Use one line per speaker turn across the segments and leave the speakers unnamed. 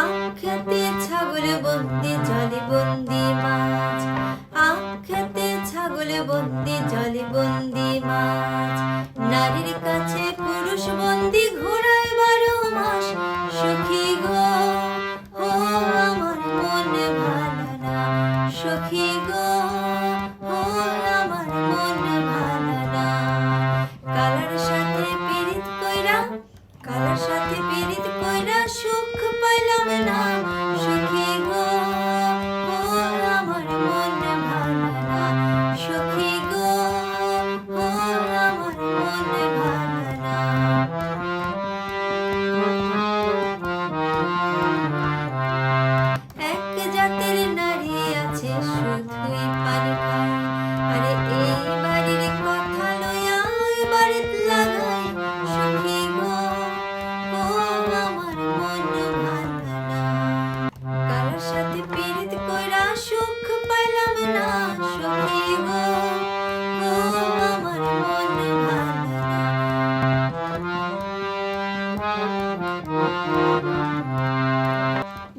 আখ্যাতে ছাগল বন্দি, জলে বন্দি মাছ। আখ্যাতে ছাগল বন্দি, জলে বন্দি মাছ। নারীর কাছে পুরুষ বন্দি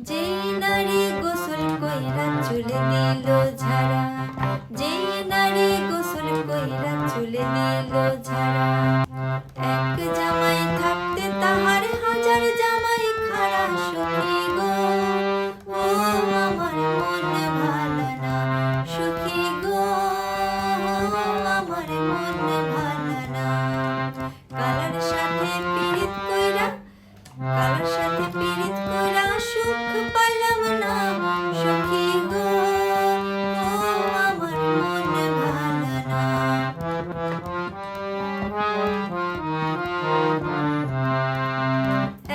যেই নারী গোসল কইরা চুলে দিল ঝাড়া যেই নারী গোসল কইরা চুলে দিল ঝাড়া কার সাথে পীড়িত করা সুখ পালাম না? সখী গো, আমার মন ভালো না।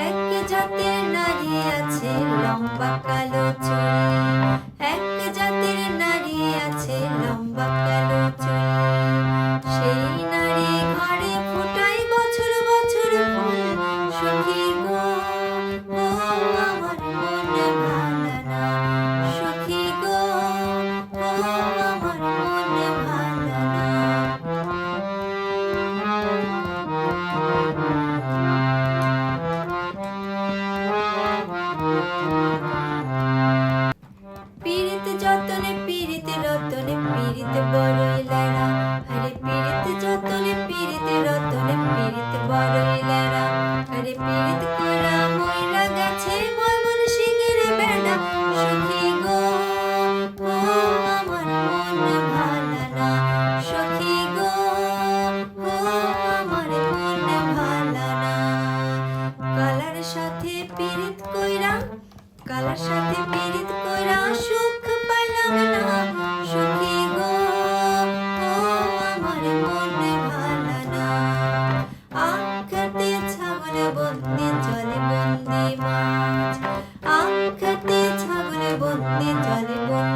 এক জাতের নারী আছে, লম্বা কালো চুল। যতনে পীড়িতে রতনে পীড়িতে বড় বন্যে জলে বন্যে